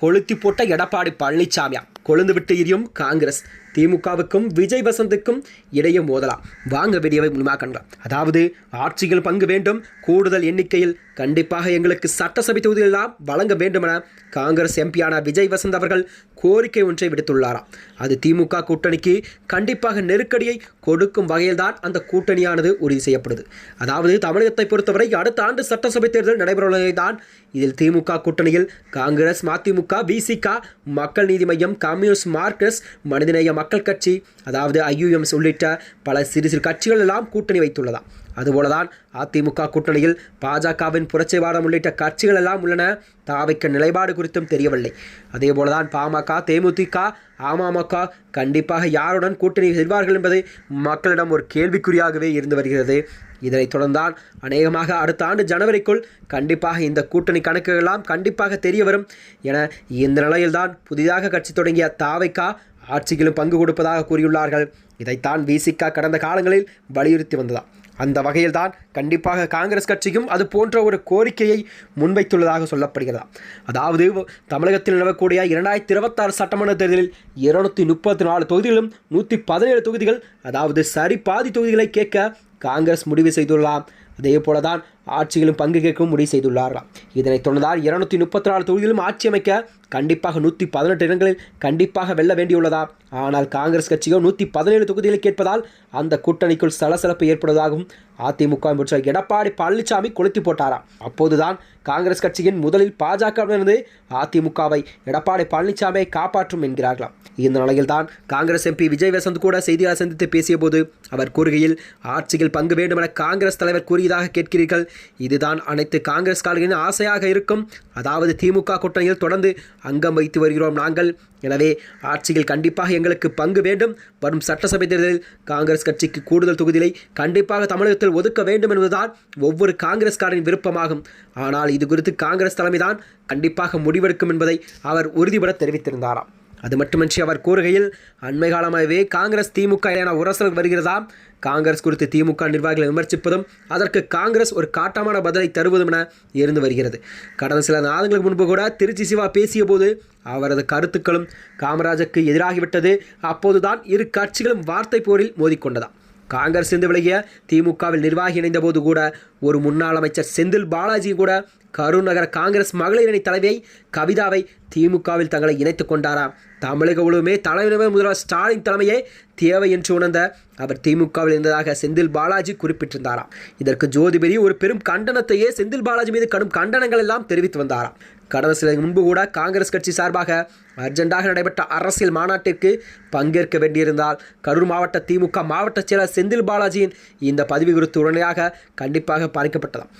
கொளுத்தி போட்ட எடப்பாடி பழனிசாமியா கொழுந்து விட்டு எரியும் காங்கிரஸ். திமுகவுக்கும் விஜய் வசந்துக்கும் இடையே மோதலாம். வாங்க வீடியோவை முழுமையாக கண்டலாம் அதாவது ஆட்சியில் பங்கு வேண்டும் கூடுதல் எண்ணிக்கையில் கண்டிப்பாக எங்களுக்கு சட்டசபை தொகுதிகளெல்லாம் வழங்க வேண்டுமென காங்கிரஸ் எம்பியான விஜய் வசந்த் அவர்கள் கோரிக்கை ஒன்றை விடுத்துள்ளாராம். அது திமுக கூட்டணிக்கு கண்டிப்பாக நெருக்கடியை கொடுக்கும் வகையில்தான் அந்த கூட்டணியானது உறுதி செய்யப்படுது. அதாவது தமிழகத்தை பொறுத்தவரை அடுத்த ஆண்டு சட்டசபை தேர்தல் நடைபெறவுள்ளதை தான் இதில் திமுக கூட்டணியில் காங்கிரஸ் மதிமுக விசிக மக்கள் நீதி மையம் கம்யூனிஸ்ட் மார்க்சிஸ்ட் மனிதநேயம் மக்கள் கட்சி அதாவது ஐயுஎம்எஸ் உள்ளிட்ட பல சிறு சிறு கட்சிகள் எல்லாம் கூட்டணி வைத்துள்ளதாம். அதுபோலதான் அதிமுக கூட்டணியில் பாஜகவின் புரட்சிவாதம் உள்ளிட்ட கட்சிகள் எல்லாம் உள்ளன. தாவைக்க நிலைப்பாடு குறித்தும் தெரியவில்லை. அதே போலதான் பாமக தேமுதிக அமமுக கண்டிப்பாக யாருடன் கூட்டணி செல்வார்கள் என்பது மக்களிடம் ஒரு கேள்விக்குறியாகவே இருந்து வருகிறது. இதனைத் தொடர்ந்தான் அநேகமாக அடுத்த ஆண்டு ஜனவரிக்குள் கண்டிப்பாக இந்த கூட்டணி கணக்குகளெல்லாம் கண்டிப்பாக தெரிய வரும் என இந்த நிலையில்தான் புதிதாக கட்சி தொடங்கிய தாவைக்கா ஆட்சியிலும் பங்கு கொடுப்பதாக கூறியுள்ளார்கள். இதைத்தான் விசிகா கடந்த காலங்களில் வலியுறுத்தி வந்ததா? அந்த வகையில்தான் கண்டிப்பாக காங்கிரஸ் கட்சியும் அது போன்ற ஒரு கோரிக்கையை முன்வைத்துள்ளதாக சொல்லப்படுகிறதா? அதாவது தமிழகத்தில் நிலவக்கூடிய இரண்டாயிரத்தி இருபத்தாறு சட்டமன்ற தேர்தலில் இருநூத்தி முப்பத்தி நாலு தொகுதிகளும் நூற்றி பதினேழு தொகுதிகள் அதாவது சரி பாதி தொகுதிகளை கேட்க காங்கிரஸ் முடிவு செய்துள்ளாம் அதே போல தான் ஆட்சியிலும் பங்கு கேட்கவும் முடிவு செய்துள்ளார்களாம் இதனைத் தொடர்ந்தால் இருநூத்தி முப்பத்தி நாலு தொகுதியிலும் ஆட்சி அமைக்க கண்டிப்பாக நூற்றி பதினெட்டு இடங்களில் கண்டிப்பாக வெல்ல வேண்டியுள்ளதா? ஆனால் காங்கிரஸ் கட்சியோ நூற்றி பதினேழு தொகுதிகளை கேட்பதால் அந்த கூட்டணிக்குள் சலசலப்பு ஏற்படுவதாகவும் அதிமுக என்ற எடப்பாடி பழனிசாமி கொளுத்தி போட்டாராம். அப்போதுதான் காங்கிரஸ் கட்சியின் முதலில் பாஜகவிலிருந்து அதிமுகவை எடப்பாடி பழனிசாமியை காப்பாற்றும் என்கிறார்களாம். இந்த நிலையில்தான் காங்கிரஸ் எம்பி விஜய் வசந்த் கூட செய்தியாளர் சந்தித்து பேசியபோது அவர் கூறுகையில் ஆட்சியில் பங்கு வேண்டும் என காங்கிரஸ் தலைவர் கூறியதாக கேட்கிறீர்கள். இதுதான் அனைத்து காங்கிரஸ் காரர்களின் ஆசையாக இருக்கும். அதாவது திமுக கூட்டணியில் தொடர்ந்து அங்கம் வைத்து வருகிறோம் நாங்கள். எனவே ஆட்சியில் கண்டிப்பாக எங்களுக்கு பங்கு வேண்டும். வரும் சட்டசபை தேர்தலில் காங்கிரஸ் கட்சிக்கு கூடுதல் தொகுதிகளை கண்டிப்பாக தமிழகத்தில் ஒதுக்க வேண்டும் என்பதுதான் ஒவ்வொரு காங்கிரஸ்காரரின் விருப்பமாகும். ஆனால் இது குறித்து காங்கிரஸ் தலைமைதான் கண்டிப்பாக முடிவெடுக்கும் என்பதை அவர் உறுதிபட தெரிவித்திருந்தாராம். அது மட்டுமின்றி அவர் கூறுகையில் அண்மை காலமாகவே காங்கிரஸ் திமுக இடையான உரசல் வருகிறதாம் காங்கிரஸ் குறித்து திமுக நிர்வாகிகளை விமர்சிப்பதும் அதற்கு காங்கிரஸ் ஒரு காட்டமான பதிலை தருவதும் என இருந்து வருகிறது. கடந்த சில நாதங்களுக்கு முன்பு கூட திருச்சி சிவா பேசிய போது அவரது கருத்துக்களும் காமராஜருக்கு எதிராகிவிட்டது. அப்போதுதான் இரு கட்சிகளும் வார்த்தை போரில் மோதிக்கொண்டதாம். காங்கிரஸ் இருந்து விலகிய திமுகவில் நிர்வாகி இணைந்த போது கூட ஒரு முன்னாள் அமைச்சர் செந்தில் பாலாஜி கூட கரூர் நகர காங்கிரஸ் மகளிர் அணி தலைவியை கவிதாவை திமுகவில் தங்களை இணைத்துக் கொண்டாராம் தமிழக முழுவதுமே தலைவர் முதல்வர் ஸ்டாலின் தலைமையே தேவை என்று உணர்ந்த அவர் திமுகவில் இருந்ததாக செந்தில் பாலாஜி குறிப்பிட்டிருந்தாராம் இதற்கு ஜோதிபதி ஒரு பெரும் கண்டனத்தையே செந்தில் பாலாஜி மீது கடும் கண்டனங்கள் எல்லாம் தெரிவித்து வந்தாராம் கடந்த சில முன்பு கூட காங்கிரஸ் கட்சி சார்பாக அர்ஜென்டாக நடைபெற்ற அரசியல் மாநாட்டிற்கு பங்கேற்க வேண்டியிருந்தால் கரூர் மாவட்ட திமுக மாவட்ட செயலர் செந்தில் பாலாஜியின் இந்த பதவி குறித்து உடனடியாக கண்டிப்பாக பாதிக்கப்பட்டதாம்.